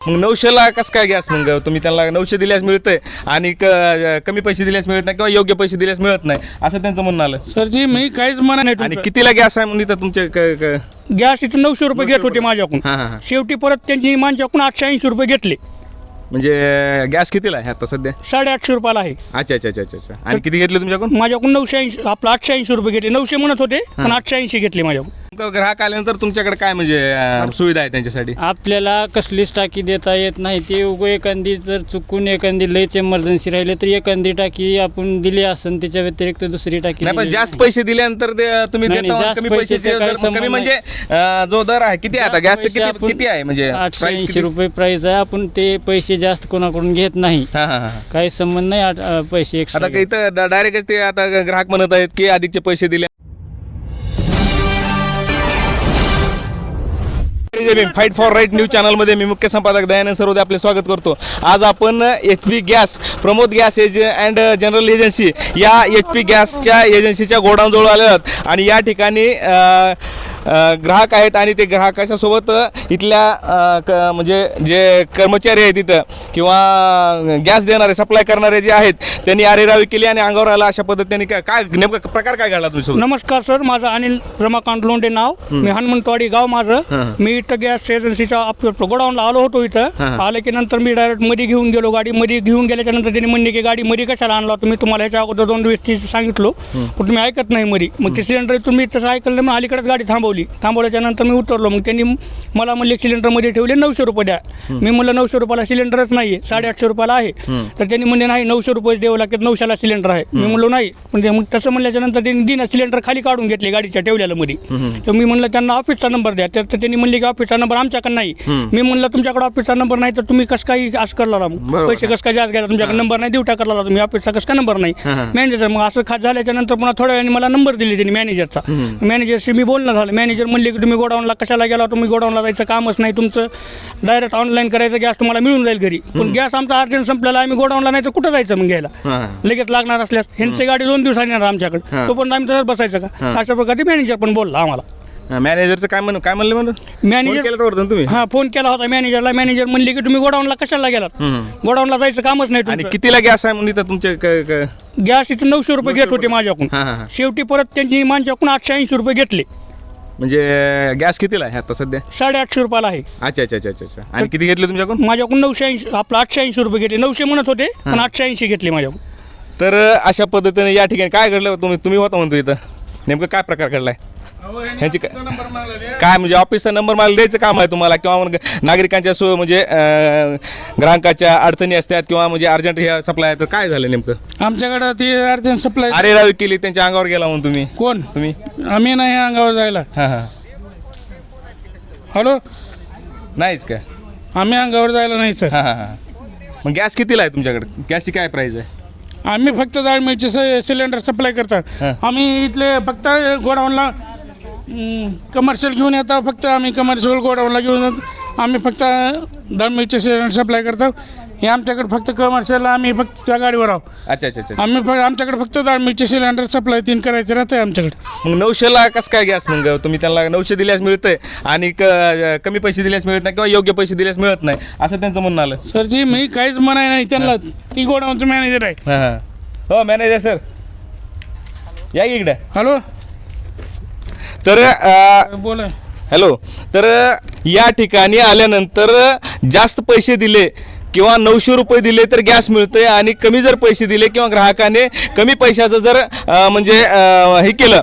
मग नऊशेला कसं काय गॅस मग? तुम्ही त्यांना नऊशे दिल्यास मिळतंय आणि क- कमी पैसे दिल्यास मिळत नाही किंवा योग्य पैसे दिल्यास मिळत नाही असं त्यांचं म्हणणं आलं. सरजी मी काहीच म्हणा नाही आणि तुमचं. कितीला गॅस आहे म्हणून इथं तुमचे क- क- गॅस इथं नऊशे रुपये घेत होते माझ्याकडून. हां हां हां. शेवटी परत त्यांनी माझ्याकडून आठशे ऐंशी रुपये घेतले. म्हणजे गॅस कितीला आहे आता सध्या? साडेआठशे रुपयाला आहे. अच्छा अच्छा अच्छा अच्छा अच्छा. आणि किती घेतले तुमच्याकडून? माझ्याकडून नऊशे ऐंशी आपलं आठशे ऐंशी रुपये घेतले. नऊशे म्हणत होते पण आठशे ऐंशी घेतले माझ्याकडून. नेमकं ग्राहक आल्यानंतर तुमच्याकडे काय म्हणजे अं, सुविधा आहे त्यांच्यासाठी? आपल्याला कसलीच टाकी देता येत नाही. ते उगं एखादी जर चुकून एखादी लयच इमर्जन्सी राहिले तर एखादी टाकी आपण दिली असेल त्याच्या व्यतिरिक्त दुसरी टाकी नाही पण दिलेली जास्त नाही. पैसे दिल्यानंतर ते तुम्ही नाही, देता नाही, जास्त कमी पैशाचा पैशाचे काही दर- संबंध कमी म्हणजे. अं, जो दर आहे किती आहे? आता गॅस पैसे किती आपण- किती आहे? म्हणजे आठशे price ऐंशी किती? रुपये प्राइस आहे. आपण ते पैसे जास्त कोणाकडून घेत नाही. हा हा हा काही संबंध नाही आठ- अं, पैसे आता एक्स्ट्रा काही तर डायरेक्ट ते आता ग्राहक म्हणत आहेत की अधिकचे पैसे दिले. फाईट फॉर राईट न्यूज चॅनलमध्ये मी मुख्य संपादक दयानंद सरोदे आपले स्वागत करतो. आज आपण H P gas Pramod gas age and general agency या एच पी गॅसच्या एजन्सीच्या गोडाऊनजवळ आले आहोत. आणि या ठिकाणी ग्राहक आहेत आणि ते ग्राहकाच्या सोबत इथल्या क म्हणजे जे कर्मचारी आहेत तिथं किंवा गॅस देणारे सप्लाय करणारे जे आहेत त्यांनी आरेरावी केली आणि अंगावर आला अशा पद्धतीने काय नेमका प्रकार काय घडला तुमच्या नमस्कार सर. माझं अनिल रमाकांत लोंढे नाव. मी हनुमंतवाडी गाव माझं. मी इथं गॅस एजन्सीच्या गोडाऊनला आलो होतो इथं. आले की नंतर मी डायरेक्टमध्ये घेऊन गेलो गाडी. मध्ये घेऊन गेल्याच्यानंतर त्यांनी म्हणले की गाडी मध्ये कशाला आणला तुम्ही तुम्हाला ह्याच्या अगोदर दोन दिवस सांगितलो. पण तुम्ही ऐकत नाही मध्ये मग ते सिलेंडर तुम्ही तसं ऐकलं मग अलीकडेच गाडी थांबवली. थांबवल्याच्या नंतर मी उतरलो. मग त्यांनी मला म्हणले सिलेंडरमध्ये ठेवले नऊशे रुपये द्या. मी म्हणलं नऊशे रुपयाला सिलेंडरच नाही आहे साडेआठशे रुपयाला आहे. तर त्यांनी म्हणले नाही नऊशे रुपये द्यावं लागतात नऊशेला सिलेंडर आहे. मी म्हणलो नाही. म्हणजे मग तसं म्हणल्याच्या नंतर त्यांनी दिन सिलेंडर खाली काढून घेतले गाडीच्या ठेवलेल्या मध्ये तर मी म्हणलं त्यांना ऑफिसचा नंबर द्या. तर त्यांनी म्हणले की ऑफिसचा नंबर आमच्याकडे नाही. मी म्हणलं तुमच्याकडे ऑफिसचा नंबर नाही तर तुम्ही कसं काही असं करला मग. पैसे कसं काय जास्त घ्यायला? तुमच्याकडे नंबर नाही देऊ टाकला तुम्ही. ऑफिसचा कसं काय नंबर नाही? मॅनेजर मग असं खात झाल्याच्यानंतर पुन्हा थोड्या वेळाने मला नंबर दिले त्यांनी मॅनेजरचा मॅनेजरशी मी बोलणं झालं. मॅनेजर म्हणले की तुम्ही गोडाऊनला कशाला गेला? तुम्ही गोडाऊनला जायचं कामच नाही. तुमचं डायरेक्ट ऑनलाईन करायचं गॅस तुम्हाला मिळून जाईल घरी. पण गॅस आमचा अर्जंट संपलेला आम्ही गोडाऊनला नाही तर कुठं जायचं मग घ्यायला? लगेच लागणार असल्यास. ह्यांची गाडी दोन दिवसांनी येणार आमच्याकडे. तो पण आम्ही तसंच बसायचं का? अशा प्रकारे मॅनेजर पण बोलला आम्हाला. मॅनेजरचं काय म्हण काय म्हणलं म्हणलं? मॅनेजर केलं तर तुम्ही? हा फोन केला होता मॅनेजरला मॅनेजर म्हणले की तुम्ही गोडाऊनला कशाला गेलात? गोडाऊनला जायचं कामच नाही आणि कितीला गॅस आहे म्हणून तुमचे गॅस इथं नऊशे रुपये घेत होते माझ्याकडून. शेवटी परत त्यांनी माझ्याकडून आठशे ऐंशी रुपये घेतले. म्हणजे गॅस कितीला आहे आता सध्या? साडेआठशे रुपयाला आहे. अच्छा अच्छा अच्छा अच्छा. अच्छा आणि किती घेतले तुमच्याकडून माझ्याकडून नऊशे ऐंशी आपलं आठशे ऐंशी रुपये घेतले. नऊशे म्हणत होते पण आठशे ऐंशी घेतले माझ्याकडून. तर अशा पद्धतीने या ठिकाणी काय घडलं? तुम्ही तुम्ही होता म्हणतो इथं. नेमकं काय प्रकार घडलाय? ह्यांची काय काय म्हणजे ऑफिसचा नंबर मला द्यायचं काम आहे तुम्हाला किंवा मग नागरिकांच्या सो म्हणजे अं, ग्राहकाच्या अडचणी असतात किंवा म्हणजे अर्जंट हे सप्लाय तर काय झालं नेमकं? आमच्याकडे ती अर्जंट सप्लाय अरे रावी केली त्यांच्या अंगावर गेला म्हणून तुम्ही. कोण? तुम्ही? आम्ही नाही अंगावर जायला. हां हां. हॅलो? नाहीच काय? आम्ही अंगावर जायला नाही सर. हां हां हां. मग गॅस कितीला आहे तुमच्याकडे? गॅसची काय प्राईस आहे? आम्ही फक्त डाळ मिरची सिलेंडर सप्लाय करतात. हां. आम्ही इथले फक्त गोडाऊनला कमर्शियल घेऊन येतो फक्त आम्ही कमर्शियल गोडाऊनला घेऊन आम्ही फक्त डाळ मिरची सिलेंडर सप्लाय करतो. हे आमच्याकडे फक्त कमर्शियल आम्ही फक्त त्या गाडीवर आहोत. अच्छा अच्छा अच्छा. आम्ही फक्त आमच्याकडे फक्त डाळ मिरची सिलेंडर सप्लाय तीन करायचे राहते आमच्याकडे. मग नऊशेला कसं काय गॅस मग? तुम्ही त्यांना नऊशे दिल्यास मिळतंय आणि क- कमी पैसे दिल्यास मिळत नाही किंवा योग्य पैसे दिल्यास मिळत नाही असं त्यांचं म्हणणं आलं. सरजी मी काहीच म्हणाय नाही त्यांना ती गोडाऊनचं मॅनेजर आहे. हां हां. हो मॅनेजर सर या की इकडे? हॅलो तर अं, बोला. हॅलो. तर या ठिकाणी आल्यानंतर जास्त पैसे दिले. किंवा नऊशे रुपये दिले तर गॅस मिळते आणि कमी जर पैसे दिले किंवा ग्राहकाने कमी पैशाचं जर म्हणजे हे केलं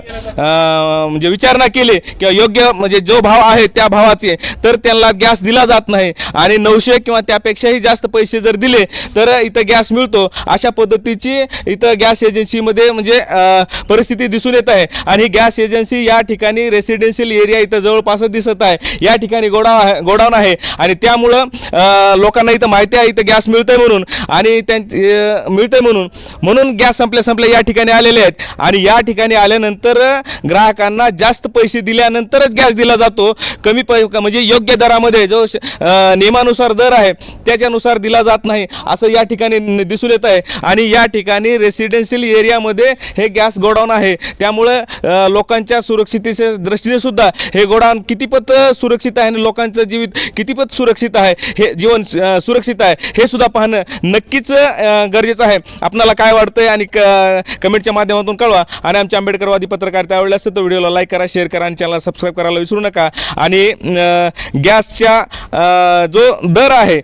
म्हणजे विचारणा केली किंवा योग्य म्हणजे जो भाव आहे त्या भावाचे तर त्यांना गॅस दिला जात नाही. आणि नऊशे किंवा त्यापेक्षाही जास्त पैसे जर दिले तर इथं गॅस मिळतो. अशा पद्धतीची इथं गॅस एजन्सीमध्ये म्हणजे परिस्थिती दिसून येत आहे. आणि गॅस एजन्सी या ठिकाणी रेसिडेन्शियल एरिया इथं जवळपासच दिसत आहे. या ठिकाणी गोडाऊन आहे गोडाऊन आहे. आणि त्यामुळं लोकांना इथं माहिती त्या इथं गॅस मिळतोय म्हणून आणि त्यांचे मिळतंय म्हणून. म्हणून गॅस संपल्या संपल्या या ठिकाणी आलेले आहेत. आणि या ठिकाणी आल्यानंतर ग्राहकांना जास्त पैसे दिल्यानंतरच गॅस दिला जातो. कमी पै म्हणजे योग्य दरामध्ये जो नियमानुसार दर आहे त्याच्यानुसार दिला जात नाही असं या ठिकाणी दिसून येत आहे. आणि या ठिकाणी रेसिडेन्शियल एरियामध्ये हे गॅस गोडाऊन आहे. त्यामुळे लोकांच्या सुरक्षितेच्या दृष्टीने सुद्धा हे गोडाऊन कितीपत सुरक्षित आहे आणि लोकांचं जीवित कितीपत सुरक्षित आहे? हे जीवन सुरक्षित आहे? हे सुद्धा पाहणं नक्कीच गरजेचं आहे. आपणाला काय वाटतंय आणि क कमेंटच्या माध्यमातून कळवा. आणि आमच्या आंबेडकरवादी पत्रकारिता आवडल्या असेल तर व्हिडिओला लाईक करा शेअर करा आणि चॅनलला सबस्क्राईब करायला विसरू नका. आणि गॅसच्या जो दर आहे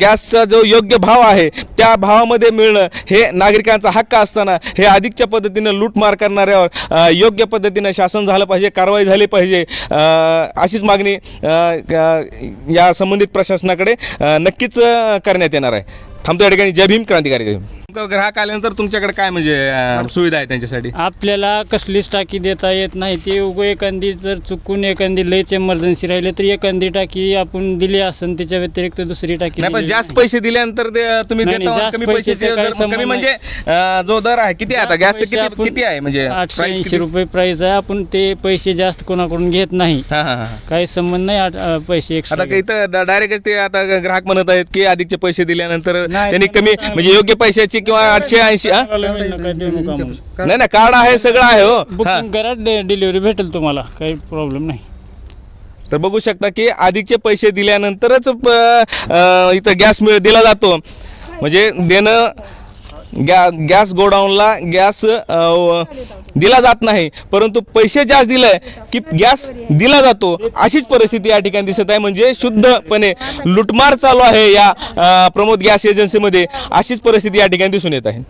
गॅसचा जो योग्य भाव आहे त्या भावामध्ये मिळणं हे नागरिकांचा हक्क असताना हे अधिकच्या पद्धतीनं लूटमार करणाऱ्यावर योग्य पद्धतीनं शासन झालं पाहिजे कारवाई झाली पाहिजे अशीच मागणी या संबंधित प्रशासनाकडे नक्कीच करण्यात येणार आहे. थांबतो या ठिकाणी. जय भीम क्रांतिकारी ग्राहक आल्यानंतर तुमच्याकडे काय म्हणजे अं, सुविधा आहे त्यांच्यासाठी? आपल्याला कसलीच टाकी देता येत नाही. ते उगं एखादी जर चुकून एखादी लयच एमर्जन्सी राहिले तर एखादी टाकी आपण दिली असेल त्याच्या व्यतिरिक्त दुसरी टाकी नाही पण दिलेली जास्त नाही. पैसे दिल्यानंतर ते तुम्ही नाही, देता नाही, जास्त कमी पैशाचे पैशाचे काही दर- संबंध कमी म्हणजे. अं, जो दर आहे किती आहे आता? पैसे किती आपण- किती आहे म्हणजे? आठशे price ऐंशी किती? रुपये प्राइस आहे. आपण ते पैसे जास्त कोणाकडून घेत नाही. हा हा हा काही संबंध नाही आठ- अं, पैसे एक्स्ट्रा आता इथं डायरेक्ट ते आता ग्राहक म्हणत आहेत की अधिकचे पैसे दिल्यानंतर नाही, त्यांनी कमी म्हणजे योग्य पैशाची किंवा आठशे ऐंशी हा? नाही नाही कार्ड आहे सगळं आहे हो हा. बुकिंग करा डिलिव्हरी भेटेल तुम्हाला काही प्रॉब्लेम नाही तर बघू शकता की अधिकचे पैसे दिल्यानंतरच प- अं, इथं गॅस मिळ दिला जातो म्हणजे देणं गॅ गॅस गोडाऊनला गॅस दिला जात नाही परंतु पैसे जास्त दिले की गॅस दिला जातो. अशीच परिस्थिती या ठिकाणी दिसत आहे. म्हणजे शुद्धपणे लुटमार चालू आहे या प्रमोद गॅस एजन्सीमध्ये. अशीच परिस्थिती या ठिकाणी दिसून येत आहे.